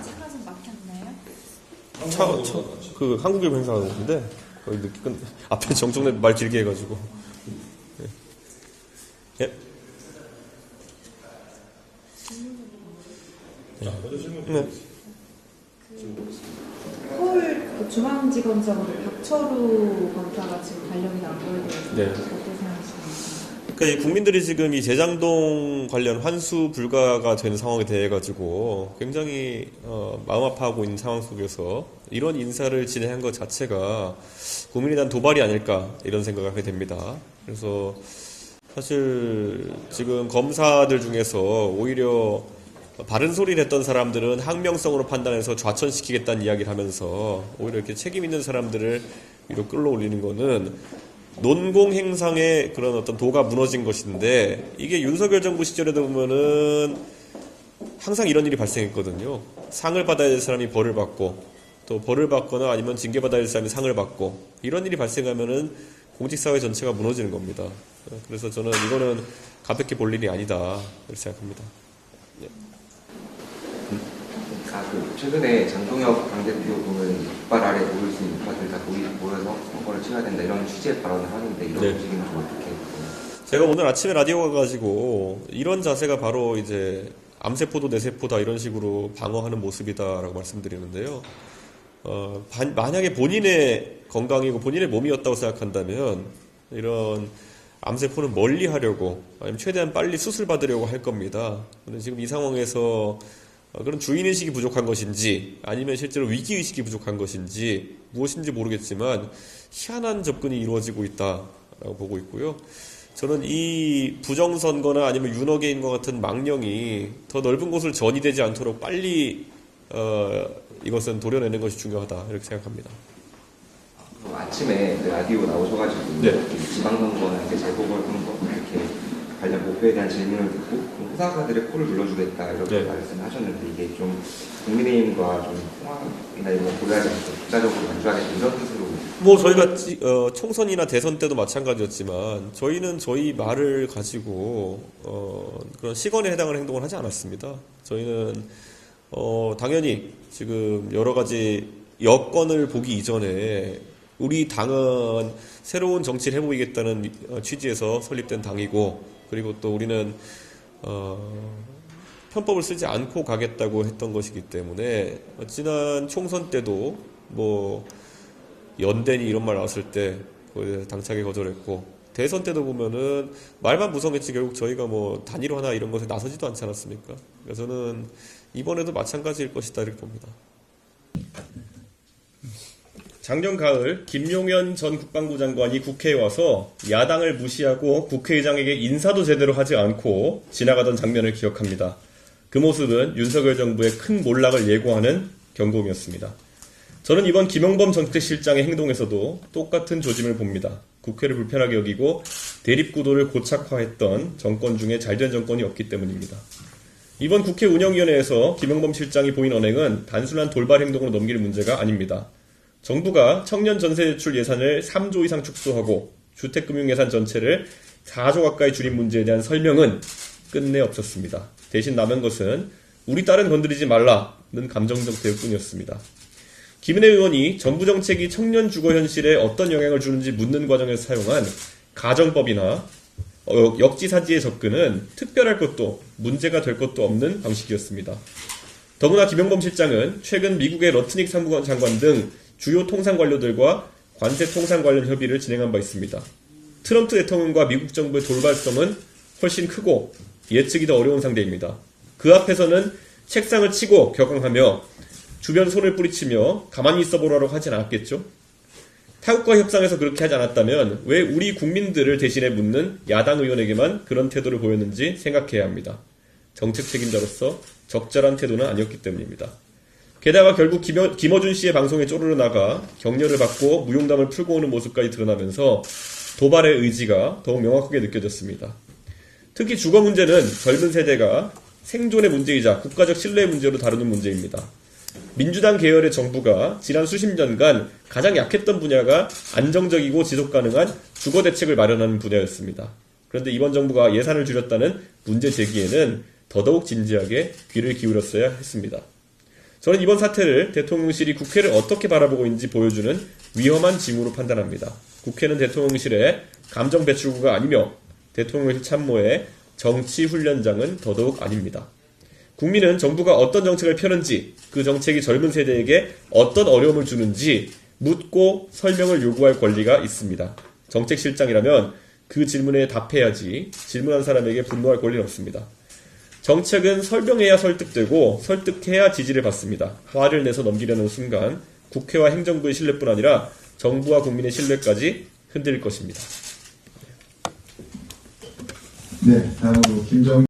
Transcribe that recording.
차가 좀 막혔나요? 차, 차, 그 한국일 행사하는 곳인데 거기 늦게 끝 앞에 정정래 말 길게 해가지고 예. 예. 네. 서울 그 중앙지검장으로 박철우 검사가 지금 관련이 안 보이고 네. 어떻게 생각하시나요? 그러니까 이 국민들이 지금 이 재장동 관련 환수 불가가 되는 상황에 대해 가지고 굉장히 어, 마음 아파하고 있는 상황 속에서 이런 인사를 진행한 것 자체가 국민에 대한 도발이 아닐까 이런 생각을 하게 됩니다. 그래서 사실 지금 검사들 중에서 오히려 바른 소리를 했던 사람들은 항명성으로 판단해서 좌천시키겠다는 이야기를 하면서 오히려 이렇게 책임 있는 사람들을 위로 끌어올리는 거는 논공 행상의 그런 어떤 도가 무너진 것인데 이게 윤석열 정부 시절에도 보면은 항상 이런 일이 발생했거든요. 상을 받아야 될 사람이 벌을 받고 또 벌을 받거나 아니면 징계받아야 될 사람이 상을 받고 이런 일이 발생하면은 공직사회 전체가 무너지는 겁니다. 그래서 저는 이거는 가볍게 볼 일이 아니다 이렇게 생각합니다. 아, 그 최근에 장동혁 당대표 보면 이빨 아래 모일 수 있는 이빨들 다 모이, 모여서 선거를 치러야 된다 이런 취지의 발언을 하는데 이런 네. 움직임은 좀 어떻게? 제가 오늘 아침에 라디오 가가지고 이런 자세가 바로 이제 암세포도 내세포다 이런 식으로 방어하는 모습이다라고 말씀드리는데요. 어, 반- 만약에 본인의 건강이고 본인의 몸이었다고 생각한다면 이런 암세포는 멀리 하려고 아니면 최대한 빨리 수술 받으려고 할 겁니다. 근데 지금 이 상황에서 어, 그런 주인의식이 부족한 것인지 아니면 실제로 위기의식이 부족한 것인지 무엇인지 모르겠지만 희한한 접근이 이루어지고 있다라고 보고 있고요. 저는 이 부정선거나 아니면 윤호개인과 같은 망령이 더 넓은 곳을 전이되지 않도록 빨리 어, 이것은 도려내는 것이 중요하다 이렇게 생각합니다. 그 아침에 그 라디오 나오셔가지고 네. 지방선거나 이제 재보궐선거 이렇게 관련 목표에 대한 질문을 듣고 그 후사가들의 코를 눌러주겠다 이렇게 네. 말씀하셨는데 이게 좀 국민의힘과 좀 통합이나 이런 거 고려하지 않고 국가적으로 만주하겠다 이런 뜻으로 뭐 저희가 찌- 어, 총선이나 대선 때도 마찬가지였지만 저희는 저희 말을 가지고 어, 그런 시건에 해당하는 행동을 하지 않았습니다. 저희는 어, 당연히 지금 여러 가지 여건을 보기 이전에 우리 당은 새로운 정치를 해보이겠다는 어, 취지에서 설립된 당이고 그리고 또 우리는 어, 편법을 쓰지 않고 가겠다고 했던 것이기 때문에 어, 지난 총선 때도 뭐 연대니 이런 말 나왔을 때 당차게 거절했고 대선 때도 보면은 말만 무성했지 결국 저희가 뭐 단일화나 이런 것에 나서지도 않지 않았습니까? 그래서 저는 이번에도 마찬가지일 것이다 이렇게 봅니다. 작년 가을 김용현 전 국방부 장관이 국회에 와서 야당을 무시하고 국회의장에게 인사도 제대로 하지 않고 지나가던 장면을 기억합니다. 그 모습은 윤석열 정부의 큰 몰락을 예고하는 경고이었습니다. 저는 이번 김영범 정책실장의 행동에서도 똑같은 조짐을 봅니다. 국회를 불편하게 여기고 대립구도를 고착화했던 정권 중에 잘된 정권이 없기 때문입니다. 이번 국회 운영위원회에서 김영범 실장이 보인 언행은 단순한 돌발 행동으로 넘길 문제가 아닙니다. 정부가 청년 전세 대출 예산을 3조 이상 축소하고 주택금융 예산 전체를 4조 가까이 줄인 문제에 대한 설명은 끝내 없었습니다. 대신 남은 것은 우리 딸은 건드리지 말라는 감정적 대응뿐이었습니다. 김은혜 의원이 정부 정책이 청년 주거 현실에 어떤 영향을 주는지 묻는 과정에서 사용한 가정법이나 어, 역지사지의 접근은 특별할 것도 문제가 될 것도 없는 방식이었습니다. 더구나 김영범 실장은 최근 미국의 러트닉 사무관 장관 등 주요 통상 관료들과 관세 통상 관련 협의를 진행한 바 있습니다. 트럼프 대통령과 미국 정부의 돌발성은 훨씬 크고 예측이 더 어려운 상대입니다. 그 앞에서는 책상을 치고 격앙하며 주변 손을 뿌리치며 가만히 있어 보라고 하진 않았겠죠? 타국과 협상에서 그렇게 하지 않았다면 왜 우리 국민들을 대신해 묻는 야당 의원에게만 그런 태도를 보였는지 생각해야 합니다. 정책 책임자로서 적절한 태도는 아니었기 때문입니다. 게다가 결국 김어, 김어준 씨의 방송에 쪼르르 나가 격려를 받고 무용담을 풀고 오는 모습까지 드러나면서 도발의 의지가 더욱 명확하게 느껴졌습니다. 특히 주거 문제는 젊은 세대가 생존의 문제이자 국가적 신뢰의 문제로 다루는 문제입니다. 민주당 계열의 정부가 지난 수십 년간 가장 약했던 분야가 안정적이고 지속 가능한 주거 대책을 마련하는 분야였습니다. 그런데 이번 정부가 예산을 줄였다는 문제 제기에는 더더욱 진지하게 귀를 기울였어야 했습니다. 저는 이번 사태를 대통령실이 국회를 어떻게 바라보고 있는지 보여주는 위험한 징후로 판단합니다. 국회는 대통령실의 감정 배출구가 아니며 대통령실 참모의 정치 훈련장은 더더욱 아닙니다. 국민은 정부가 어떤 정책을 펴는지 그 정책이 젊은 세대에게 어떤 어려움을 주는지 묻고 설명을 요구할 권리가 있습니다. 정책실장이라면 그 질문에 답해야지 질문한 사람에게 분노할 권리는 없습니다. 정책은 설명해야 설득되고 설득해야 지지를 받습니다. 화를 내서 넘기려는 순간 국회와 행정부의 신뢰뿐 아니라 정부와 국민의 신뢰까지 흔들릴 것입니다. 네, 다음으로 김정